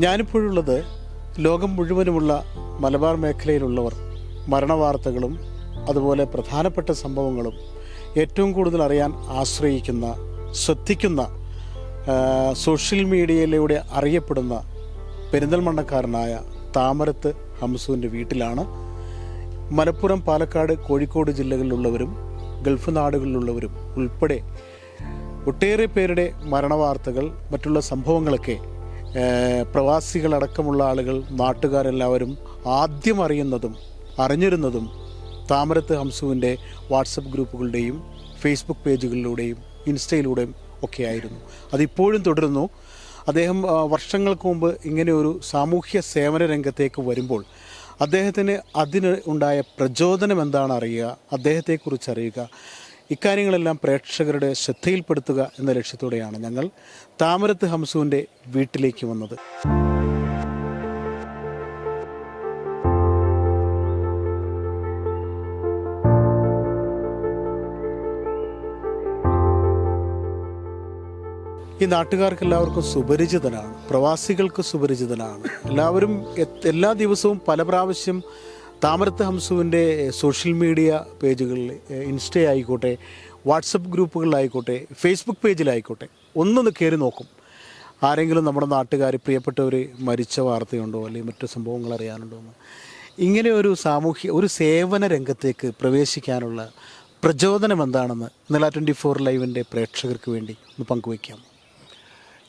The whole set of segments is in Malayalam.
ഞാനിപ്പോഴുള്ളത് ലോകം മുഴുവനുമുള്ള മലബാർ മേഖലയിലുള്ളവർ മരണവാർത്തകളും അതുപോലെ പ്രധാനപ്പെട്ട സംഭവങ്ങളും ഏറ്റവും കൂടുതൽ അറിയാൻ ആശ്രയിക്കുന്ന ശ്രദ്ധിക്കുന്ന സോഷ്യൽ മീഡിയയിലൂടെ അറിയപ്പെടുന്ന പെരിന്തൽമണ്ണക്കാരനായ താമരത്ത് ഹംസുവിന്റെ വീട്ടിലാണ്. മലപ്പുറം പാലക്കാട് കോഴിക്കോട് ജില്ലകളിലുള്ളവരും ഗൾഫ് നാടുകളിലുള്ളവരും ഉൾപ്പെടെ ഒട്ടേറെ പേരുടെ മരണവാർത്തകൾ മറ്റുള്ള സംഭവങ്ങളൊക്കെ പ്രവാസികളടക്കമുള്ള ആളുകൾ നാട്ടുകാരെല്ലാവരും ആദ്യം അറിയുന്നതും അറിഞ്ഞിരുന്നതും താമരത്ത് ഹംസുവിന്റെ വാട്സപ്പ് ഗ്രൂപ്പുകളുടെയും ഫേസ്ബുക്ക് പേജുകളിലൂടെയും ഇൻസ്റ്റയിലൂടെയും ഒക്കെ ആയിരുന്നു അതിപ്പോഴും തുടരുന്നു. അദ്ദേഹം വർഷങ്ങൾക്ക് മുമ്പ് ഇങ്ങനെ ഒരു സാമൂഹ്യ സേവന രംഗത്തേക്ക് വരുമ്പോൾ അദ്ദേഹത്തിന് അതിന് ഉണ്ടായ പ്രചോദനം എന്താണ് അറിയുക അദ്ദേഹത്തെക്കുറിച്ച് അറിയുക ഇക്കാര്യങ്ങളെല്ലാം പ്രേക്ഷകരുടെ ശ്രദ്ധയിൽപ്പെടുത്തുക എന്ന ലക്ഷ്യത്തോടെയാണ് ഞങ്ങൾ താമരത്ത് ഹംസുവിന്റെ വീട്ടിലേക്ക് വന്നത്. ഈ നാട്ടുകാർക്ക് എല്ലാവർക്കും സുപരിചിതനാണ്. പ്രവാസികൾക്ക് സുപരിചിതനാണ്. എല്ലാവരും എല്ലാ ദിവസവും പല പ്രാവശ്യം താമരത്ത് ഹംസുവിന്റെ സോഷ്യൽ മീഡിയ പേജുകളിൽ ഇൻസ്റ്റ ആയിക്കോട്ടെ വാട്സപ്പ് ഗ്രൂപ്പുകളിലായിക്കോട്ടെ ഫേസ്ബുക്ക് പേജിലായിക്കോട്ടെ ഒന്നൊന്ന് കയറി നോക്കും. ആരെങ്കിലും നമ്മുടെ നാട്ടുകാർ പ്രിയപ്പെട്ടവർ മരിച്ച വാർത്തയുണ്ടോ? അല്ലെങ്കിൽ മറ്റു സംഭവങ്ങൾ അറിയാനുണ്ടോ എന്ന്. ഇങ്ങനെ ഒരു സാമൂഹ്യ ഒരു സേവന രംഗത്തേക്ക് പ്രവേശിക്കാനുള്ള പ്രചോദനം എന്താണെന്ന് നില ട്വന്റി ഫോർ ലൈവിന്റെ പ്രേക്ഷകർക്ക് വേണ്ടി ഒന്ന് പങ്കുവയ്ക്കാം.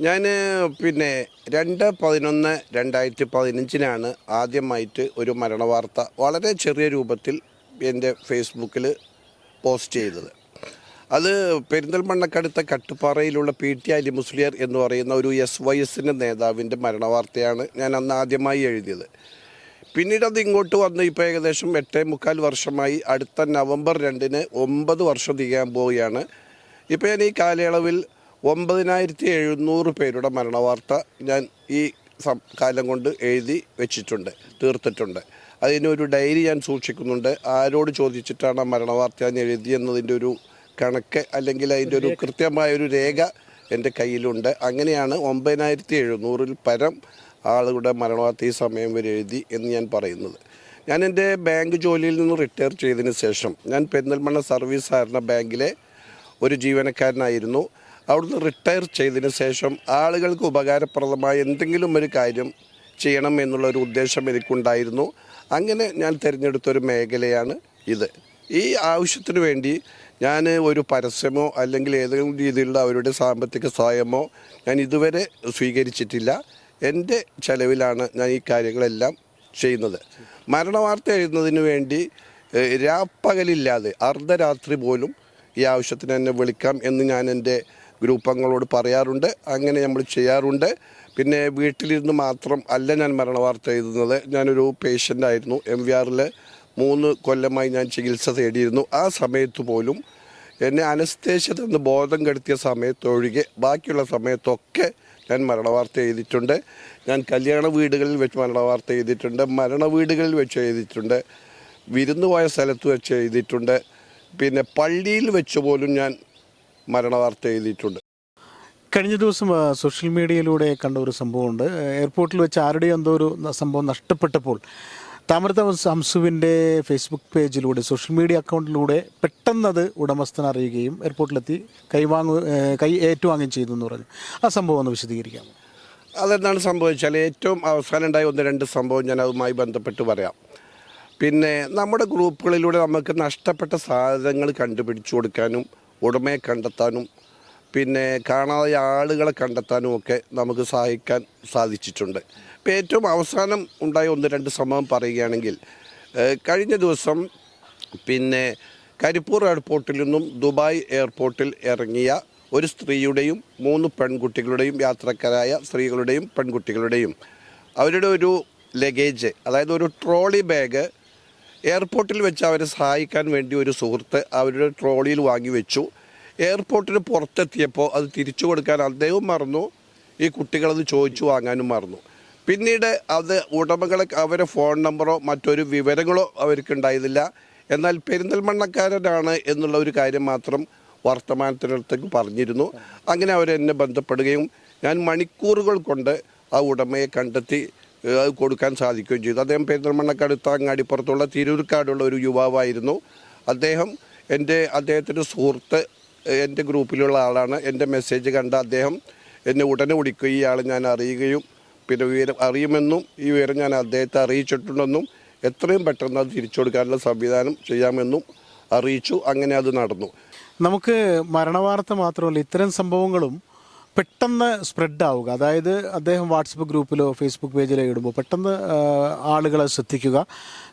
ഞാൻ പിന്നെ രണ്ട് പതിനൊന്ന് രണ്ടായിരത്തി പതിനഞ്ചിനാണ് ആദ്യമായിട്ട് ഒരു മരണവാർത്ത വളരെ ചെറിയ രൂപത്തിൽ എന്റെ ഫേസ്ബുക്കിൽ പോസ്റ്റ് ചെയ്തത്. അത് പെരിന്തൽമണ്ണക്കടുത്ത കട്ടുപ്പാറയിലുള്ള പി ടി അലി മുസ്ലിയർ എന്ന് പറയുന്ന ഒരു എസ് വൈ എസിന്റെ നേതാവിന്റെ മരണവാർത്തയാണ് ഞാൻ അന്ന് ആദ്യമായി എഴുതിയത്. പിന്നീട് അത് ഇങ്ങോട്ട് വന്ന് ഇപ്പോൾ ഏകദേശം എട്ടേ മുക്കാൽ വർഷമായി അടുത്ത നവംബർ രണ്ടിന് ഒമ്പത് വർഷം തികയാൻ പോവുകയാണ്. ഇപ്പോൾ ഞാൻ ഈ കാലയളവിൽ ഒമ്പതിനായിരത്തി എഴുന്നൂറ് പേരുടെ മരണവാർത്ത ഞാൻ ഈ കാലം കൊണ്ട് എഴുതി വെച്ചിട്ടുണ്ട് തീർത്തിട്ടുണ്ട്. അതിനൊരു ഡയറി ഞാൻ സൂക്ഷിക്കുന്നുണ്ട്. ആരോട് ചോദിച്ചിട്ടാണ് മരണവാർത്ത ഞാൻ എഴുതിയെന്നതിന്റെ ഒരു കണക്ക് അല്ലെങ്കിൽ അതിന്റെ ഒരു കൃത്യമായ ഒരു രേഖ എന്റെ കയ്യിലുണ്ട്. അങ്ങനെയാണ് ഒമ്പതിനായിരത്തി എഴുന്നൂറിൽ പരം ആളുകളുടെ മരണവാർത്ത ഈ സമയം വരെ എഴുതി എന്ന് ഞാൻ പറയുന്നത്. ഞാൻ എന്റെ ബാങ്ക് ജോലിയിൽ നിന്ന് റിട്ടയർ ചെയ്തതിന് ശേഷം ഞാൻ പെരിന്തൽമണ്ണ സർവീസ് സഹകരണ ബാങ്കിലെ ഒരു ജീവനക്കാരനായിരുന്നു. അവിടുന്ന് റിട്ടയർ ചെയ്തതിന് ശേഷം ആളുകൾക്ക് ഉപകാരപ്രദമായ എന്തെങ്കിലും ഒരു കാര്യം ചെയ്യണം എന്നുള്ള ഒരു ഉദ്ദേശം എനിക്കുണ്ടായിരുന്നു. അങ്ങനെ ഞാൻ തിരഞ്ഞെടുത്തൊരു മേഖലയാണ് ഇത്. ഈ ആവശ്യത്തിന് വേണ്ടി ഞാൻ ഒരു പരസ്യമോ അല്ലെങ്കിൽ ഏതെങ്കിലും രീതിയിലുള്ള അവരുടെ സാമ്പത്തിക സഹായമോ ഞാൻ ഇതുവരെ സ്വീകരിച്ചിട്ടില്ല. എന്റെ ചെലവിലാണ് ഞാൻ ഈ കാര്യങ്ങളെല്ലാം ചെയ്യുന്നത്. മരണവാർത്ത എഴുതുന്നതിന് വേണ്ടി രാപ്പകലില്ലാതെ അർദ്ധരാത്രി പോലും ഈ ആവശ്യത്തിന് എന്നെ വിളിക്കാം എന്ന് ഞാൻ എന്റെ ഗ്രൂപ്പ് അംഗങ്ങളോട് പറയാറുണ്ട്. അങ്ങനെ നമ്മൾ ചെയ്യാറുണ്ട്. പിന്നെ വീട്ടിലിരുന്ന് മാത്രം അല്ല ഞാൻ മരണവാർത്ത എഴുതുന്നത്. ഞാനൊരു പേഷ്യന്റ് ആയിരുന്നു. എം വി ആറിൽ മൂന്ന് കൊല്ലമായി ഞാൻ ചികിത്സ തേടിയിരുന്നു. ആ സമയത്ത് പോലും എന്നെ അനസ്തേഷ്യ തന്ന് ബോധം കെടുത്തിയ സമയത്തൊഴികെ ബാക്കിയുള്ള സമയത്തൊക്കെ ഞാൻ മരണവാർത്ത എഴുതിയിട്ടുണ്ട്. ഞാൻ കല്യാണ വീടുകളിൽ വെച്ച് മരണവാർത്ത എഴുതിയിട്ടുണ്ട്. മരണ വീടുകളിൽ വെച്ച് എഴുതിയിട്ടുണ്ട്. വിരുന്ന് പോയ സ്ഥലത്ത് വെച്ച് എഴുതിയിട്ടുണ്ട്. പിന്നെ പള്ളിയിൽ വെച്ച് പോലും ഞാൻ മരണവാർത്ത എഴുതിയിട്ടുണ്ട്. കഴിഞ്ഞ ദിവസം സോഷ്യൽ മീഡിയയിലൂടെ കണ്ട ഒരു സംഭവമുണ്ട്. എയർപോർട്ടിൽ വെച്ച് ആരുടെയും എന്തോ ഒരു സംഭവം നഷ്ടപ്പെട്ടപ്പോൾ താമരത്ത ഹംസുവിന്റെ ഫേസ്ബുക്ക് പേജിലൂടെ സോഷ്യൽ മീഡിയ അക്കൗണ്ടിലൂടെ പെട്ടെന്നത് ഉടമസ്ഥൻ അറിയുകയും എയർപോർട്ടിലെത്തി കൈവാങ്ങു കൈ ഏറ്റുവാങ്ങുകയും ചെയ്തു എന്ന് പറഞ്ഞു. ആ സംഭവം ഒന്ന് വിശദീകരിക്കാമോ? അതെന്താണ് സംഭവിച്ചാൽ ഏറ്റവും അവസാനം ഉണ്ടായ ഒന്ന് രണ്ട് സംഭവം ഞാൻ അതുമായി ബന്ധപ്പെട്ട് പറയാം. പിന്നെ നമ്മുടെ ഗ്രൂപ്പുകളിലൂടെ നമുക്ക് നഷ്ടപ്പെട്ട സാധനങ്ങൾ കണ്ടുപിടിച്ചു കൊടുക്കാനും ഉടമയെ കണ്ടെത്താനും പിന്നെ കാണാതെ ആളുകളെ കണ്ടെത്താനും ഒക്കെ നമുക്ക് സഹായിക്കാൻ സാധിച്ചിട്ടുണ്ട്. ഇപ്പോൾ ഏറ്റവും അവസാനം ഉണ്ടായ ഒന്ന് രണ്ട് സംഭവം പറയുകയാണെങ്കിൽ കഴിഞ്ഞ ദിവസം പിന്നെ കരിപ്പൂർ എയർപോർട്ടിൽ നിന്നും ദുബായ് എയർപോർട്ടിൽ ഇറങ്ങിയ ഒരു സ്ത്രീയുടെയും മൂന്ന് പെൺകുട്ടികളുടെയും യാത്രക്കാരായ സ്ത്രീകളുടെയും പെൺകുട്ടികളുടെയും അവരുടെ ഒരു ലഗേജ് അതായത് ഒരു ട്രോളി ബാഗ് എയർപോർട്ടിൽ വെച്ച് അവരെ സഹായിക്കാൻ വേണ്ടി ഒരു സുഹൃത്ത് അവരുടെ ട്രോളിയിൽ വാങ്ങി വെച്ചു. എയർപോർട്ടിന് പുറത്തെത്തിയപ്പോൾ അത് തിരിച്ചു കൊടുക്കാൻ അദ്ദേഹവും മറന്നു. ഈ കുട്ടികളത് ചോദിച്ചു വാങ്ങാനും മറന്നു. പിന്നീട് അത് ഉടമകളെ അവരെ ഫോൺ നമ്പറോ മറ്റൊരു വിവരങ്ങളോ അവർക്ക് എന്നാൽ പെരിന്തൽമണ്ണക്കാരനാണ് എന്നുള്ള ഒരു കാര്യം മാത്രം വർത്തമാനത്തിനടുത്തേക്ക് പറഞ്ഞിരുന്നു. അങ്ങനെ അവരെന്നെ ബന്ധപ്പെടുകയും ഞാൻ മണിക്കൂറുകൾ കൊണ്ട് ആ ഉടമയെ കണ്ടെത്തി. അത് കൊടുക്കാൻ സാധിക്കുകയും ചെയ്തു. അദ്ദേഹം പെരിന്തൽമണ്ണക്കടുത്ത അങ്ങാടിപ്പുറത്തുള്ള തിരൂർക്കാടുള്ള ഒരു യുവാവായിരുന്നു. അദ്ദേഹം എന്റെ അദ്ദേഹത്തിന്റെ സുഹൃത്ത് എന്റെ ഗ്രൂപ്പിലുള്ള ആളാണ്. എന്റെ മെസ്സേജ് കണ്ട അദ്ദേഹം എന്നെ ഉടനെ വിളിക്കുകയും ആൾ ഞാൻ അറിയുകയും പിന്നെ വിവരം അറിയുമെന്നും ഈ വിവരം ഞാൻ അദ്ദേഹത്തെ അറിയിച്ചിട്ടുണ്ടെന്നും എത്രയും പെട്ടെന്ന് അത് തിരിച്ചു കൊടുക്കാനുള്ള സംവിധാനം ചെയ്യാമെന്നും അറിയിച്ചു. അങ്ങനെ അത് നടന്നു. നമുക്ക് മരണവാർത്ത മാത്രമല്ല ഇത്തരം സംഭവങ്ങളും പെട്ടെന്ന് സ്പ്രെഡ് ആവുക. അതായത് അദ്ദേഹം വാട്സപ്പ് ഗ്രൂപ്പിലോ ഫേസ്ബുക്ക് പേജിലോ ഇടുമ്പോൾ പെട്ടെന്ന് ആളുകളെ ശ്രദ്ധിക്കുക.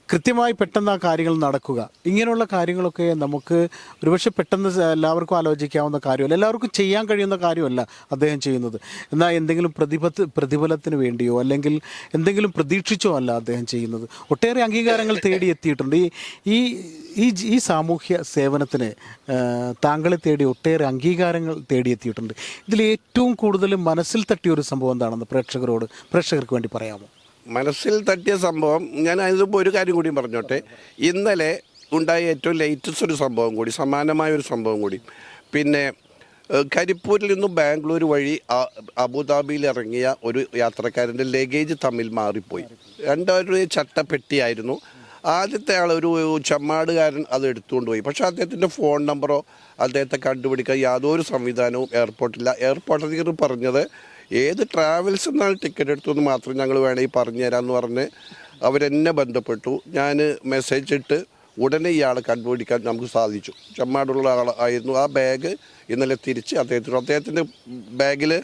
കൃത്യമായി പെട്ടെന്ന് ആ കാര്യങ്ങൾ നടക്കുക. ഇങ്ങനെയുള്ള കാര്യങ്ങളൊക്കെ നമുക്ക് ഒരുപക്ഷെ പെട്ടെന്ന് എല്ലാവർക്കും ആലോചിക്കാവുന്ന കാര്യമല്ല. എല്ലാവർക്കും ചെയ്യാൻ കഴിയുന്ന കാര്യമല്ല അദ്ദേഹം ചെയ്യുന്നത്. എന്നാൽ എന്തെങ്കിലും പ്രതിഫത്ത് പ്രതിഫലത്തിന് വേണ്ടിയോ അല്ലെങ്കിൽ എന്തെങ്കിലും പ്രതീക്ഷിച്ചോ അല്ല അദ്ദേഹം ചെയ്യുന്നത്. ഒട്ടേറെ അംഗീകാരങ്ങൾ തേടി എത്തിയിട്ടുണ്ട്. ഈ ഈ ഈ ഈ സാമൂഹ്യ സേവനത്തിന് താങ്കളെ തേടി ഒട്ടേറെ അംഗീകാരങ്ങൾ തേടിയെത്തിയിട്ടുണ്ട് ഇതിൽ ഏറ്റവും കൂടുതൽ മനസ്സിൽ തട്ടിയ ഒരു സംഭവം എന്താണെന്ന് പ്രേക്ഷകരോട് പ്രേക്ഷകർക്ക് വേണ്ടി പറയാമോ? മനസ്സിൽ തട്ടിയ സംഭവം ഞാൻ അതിപ്പോൾ ഒരു കാര്യം കൂടി പറഞ്ഞോട്ടെ. ഇന്നലെ ഉണ്ടായ ഏറ്റവും ലേറ്റസ്റ്റ് ഒരു സംഭവം കൂടി സമാനമായ ഒരു സംഭവം കൂടി. പിന്നെ കരിപ്പൂരിൽ നിന്നും ബാംഗ്ലൂർ വഴി അബുദാബിയിൽ ഇറങ്ങിയ ഒരു യാത്രക്കാരന്റെ ലഗേജ് തമ്മിൽ മാറിപ്പോയി. രണ്ടൊരു ചട്ടപ്പെട്ടിയായിരുന്നു. ആദ്യത്തെ ആൾ ഒരു ചമ്മാടുകാരൻ അത് എടുത്തുകൊണ്ട് പോയി. പക്ഷേ അദ്ദേഹത്തിന്റെ ഫോൺ നമ്പറോ അദ്ദേഹത്തെ കണ്ടുപിടിക്കാൻ യാതൊരു സംവിധാനവും എയർപോർട്ടില്ല എയർപോർട്ട് അധികൃതർ പറഞ്ഞത് ഏത് ട്രാവൽസ് നിന്നാണ് ടിക്കറ്റ് എടുത്തെന്ന് മാത്രം ഞങ്ങൾ വേണമെങ്കിൽ പറഞ്ഞു തരാമെന്ന് പറഞ്ഞ് അവരെന്നെ ബന്ധപ്പെട്ടു. ഞാൻ മെസ്സേജ് ഇട്ട് ഉടനെ ഇയാളെ കണ്ടുപിടിക്കാൻ നമുക്ക് സാധിച്ചു. ചമ്മാടുള്ള ആൾ ആയിരുന്നു. ആ ബാഗ് ഇന്നലെ തിരിച്ച് അദ്ദേഹത്തിന് അദ്ദേഹത്തിന്റെ ബാഗിൽ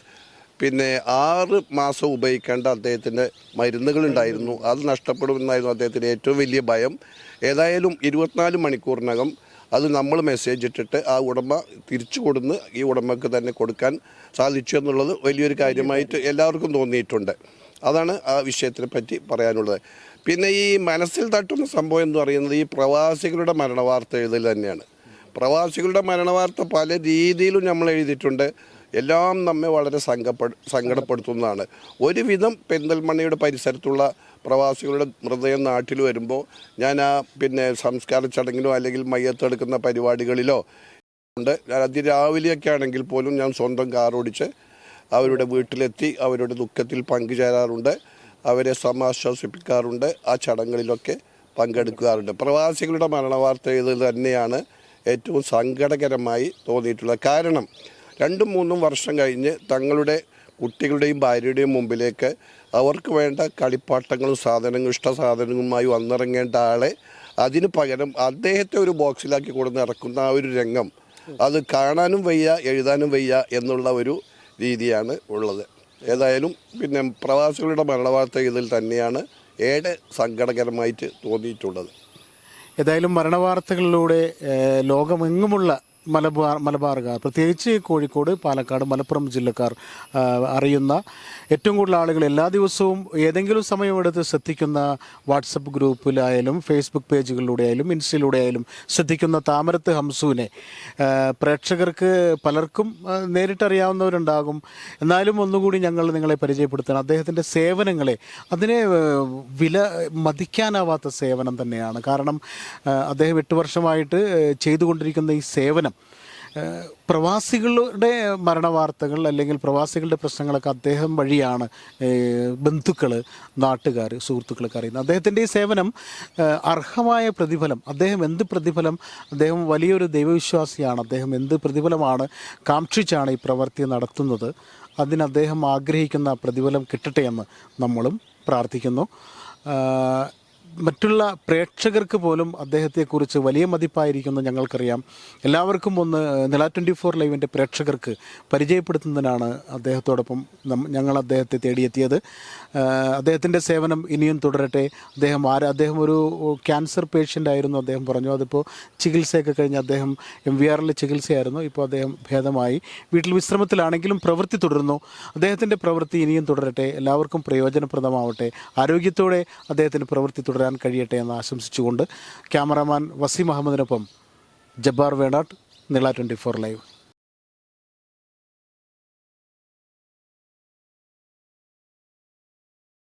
പിന്നെ ആറ് മാസം ഉപയോഗിക്കേണ്ട അദ്ദേഹത്തിന്റെ മരുന്നുകളുണ്ടായിരുന്നു. അത് നഷ്ടപ്പെടുമെന്നായിരുന്നു അദ്ദേഹത്തിന്റെ ഏറ്റവും വലിയ ഭയം. ഏതായാലും ഇരുപത്തിനാല് മണിക്കൂറിനകം അത് നമ്മൾ മെസ്സേജ് ഇട്ടിട്ട് ആ ഉടമ തിരിച്ചു കൊടുന്ന് ഈ ഉടമക്ക് തന്നെ കൊടുക്കാൻ സാധിച്ചു എന്നുള്ളത് വലിയൊരു കാര്യമായിട്ട് എല്ലാവർക്കും തോന്നിയിട്ടുണ്ട്. അതാണ് ആ വിഷയത്തിനെ പറ്റി പറയാനുള്ളത്. പിന്നെ ഈ മനസ്സിൽ തട്ടുന്ന സംഭവം എന്ന് പറയുന്നത് ഈ പ്രവാസികളുടെ മരണവാർത്ത എഴുതൽ തന്നെയാണ്. പ്രവാസികളുടെ മരണവാർത്ത പല രീതിയിലും നമ്മൾ എഴുതിയിട്ടുണ്ട്. എല്ലാം നമ്മെ വളരെ സങ്കപ്പെട സങ്കടപ്പെടുത്തുന്നതാണ്. ഒരുവിധം പെരിന്തൽമണ്ണയുടെ പരിസരത്തുള്ള പ്രവാസികളുടെ മൃതദേഹം നാട്ടിൽ വരുമ്പോൾ ഞാൻ ആ പിന്നെ സംസ്കാര ചടങ്ങിലോ അല്ലെങ്കിൽ മയ്യത്തെടുക്കുന്ന പരിപാടികളിലോ ഉണ്ട്. ഞാൻ അതിരാവിലെയൊക്കെ ആണെങ്കിൽ പോലും ഞാൻ സ്വന്തം കാർ ഓടിച്ച് അവരുടെ വീട്ടിലെത്തി അവരുടെ ദുഃഖത്തിൽ പങ്കുചേരാറുണ്ട്. അവരെ സമാശ്വസിപ്പിക്കാറുണ്ട്. ആ ചടങ്ങുകളിലൊക്കെ പങ്കെടുക്കാറുണ്ട്. പ്രവാസികളുടെ മരണവാർത്ത ഇത് തന്നെയാണ് ഏറ്റവും സങ്കടകരമായി തോന്നിയിട്ടുള്ളത് കാരണം. രണ്ടും മൂന്നും വർഷം കഴിഞ്ഞ് തങ്ങളുടെ കുട്ടികളുടെയും ഭാര്യയുടെയും മുമ്പിലേക്ക് അവർക്ക് വേണ്ട കളിപ്പാട്ടങ്ങളും സാധനങ്ങളും ഇഷ്ട സാധനങ്ങളുമായി വന്നിറങ്ങേണ്ട ആളെ അതിന് പകരം അദ്ദേഹത്തെ ഒരു ബോക്സിലാക്കി കൊടുന്ന് ഇറക്കുന്ന ആ ഒരു രംഗം അത് കാണാനും വയ്യ എഴുതാനും വയ്യ എന്നുള്ള ഒരു രീതിയാണ് ഉള്ളത്. ഏതായാലും പിന്നെ പ്രവാസികളുടെ മരണവാർത്ത ഇതിൽ തന്നെയാണ് ഏറെ സങ്കടകരമായിട്ട് തോന്നിയിട്ടുള്ളത്. ഏതായാലും മരണവാർത്തകളിലൂടെ ലോകമെങ്ങുമുള്ള മലബാർ മലബാറുകാർ പ്രത്യേകിച്ച് കോഴിക്കോട് പാലക്കാട് മലപ്പുറം ജില്ലക്കാർ അറിയുന്ന ഏറ്റവും കൂടുതൽ ആളുകൾ എല്ലാ ദിവസവും ഏതെങ്കിലും സമയമെടുത്ത് ശ്രദ്ധിക്കുന്ന വാട്സപ്പ് ഗ്രൂപ്പിലായാലും ഫേസ്ബുക്ക് പേജുകളിലൂടെ ആയാലും ഇൻസ്റ്റയിലൂടെ ആയാലും ശ്രദ്ധിക്കുന്ന താമരത്ത് ഹംസുവിനെ പ്രേക്ഷകർക്ക് പലർക്കും നേരിട്ടറിയാവുന്നവരുണ്ടാകും. എന്നാലും ഒന്നുകൂടി ഞങ്ങൾ നിങ്ങളെ പരിചയപ്പെടുത്തണം. അദ്ദേഹത്തിന്റെ സേവനങ്ങളെ അതിനെ വില മതിക്കാനാവാത്ത സേവനം തന്നെയാണ്. കാരണം അദ്ദേഹം എട്ട് വർഷമായിട്ട് ചെയ്തുകൊണ്ടിരിക്കുന്ന ഈ സേവനം പ്രവാസികളുടെ മരണവാർത്തകൾ അല്ലെങ്കിൽ പ്രവാസികളുടെ പ്രശ്നങ്ങളൊക്കെ അദ്ദേഹം വഴിയാണ് ബന്ധുക്കൾ നാട്ടുകാർ സുഹൃത്തുക്കളൊക്കെ അറിയുന്നത്. അദ്ദേഹത്തിന്റെ ഈ സേവനം അർഹമായ പ്രതിഫലം അദ്ദേഹം എന്ത് പ്രതിഫലം അദ്ദേഹം വലിയൊരു ദൈവവിശ്വാസിയാണ് അദ്ദേഹം എന്ത് പ്രതിഫലമാണ് കാക്ഷിച്ചാണ് ഈ പ്രവൃത്തി നടത്തുന്നത്. അതിന് അദ്ദേഹം ആഗ്രഹിക്കുന്ന പ്രതിഫലം കിട്ടട്ടെ എന്ന് നമ്മളും പ്രാർത്ഥിക്കുന്നു. മറ്റുള്ള പ്രേക്ഷകർക്ക് പോലും അദ്ദേഹത്തെക്കുറിച്ച് വലിയ മതിപ്പായിരിക്കുമെന്ന് ഞങ്ങൾക്കറിയാം. എല്ലാവർക്കും ഒന്ന് നില ട്വന്റി ഫോർ ലൈവിന്റെ പ്രേക്ഷകർക്ക് പരിചയപ്പെടുത്തുന്നതിനാണ് അദ്ദേഹത്തോടൊപ്പം ഞങ്ങൾ അദ്ദേഹത്തെ തേടിയെത്തിയത്. അദ്ദേഹത്തിന്റെ സേവനം ഇനിയും തുടരട്ടെ. അദ്ദേഹം ആര് അദ്ദേഹം ഒരു ക്യാൻസർ പേഷ്യന്റ് ആയിരുന്നു അദ്ദേഹം പറഞ്ഞു. അതിപ്പോൾ ചികിത്സയൊക്കെ കഴിഞ്ഞ് അദ്ദേഹം എം വി ആറിൽ ചികിത്സയായിരുന്നു. ഇപ്പോൾ അദ്ദേഹം ഭേദമായി. വീട്ടിൽ വിശ്രമത്തിലാണെങ്കിലും പ്രവൃത്തി തുടരുന്നു. അദ്ദേഹത്തിന്റെ പ്രവൃത്തി ഇനിയും തുടരട്ടെ. എല്ലാവർക്കും പ്രയോജനപ്രദമാവട്ടെ. ആരോഗ്യത്തോടെ അദ്ദേഹത്തിന്റെ പ്രവൃത്തി തുടരാൻ കഴിയട്ടെ എന്ന് ആശംസിച്ചുകൊണ്ട് cameraman Waseem അഹമ്മദിനൊപ്പം Jabbar Venatt Nila twenty four live.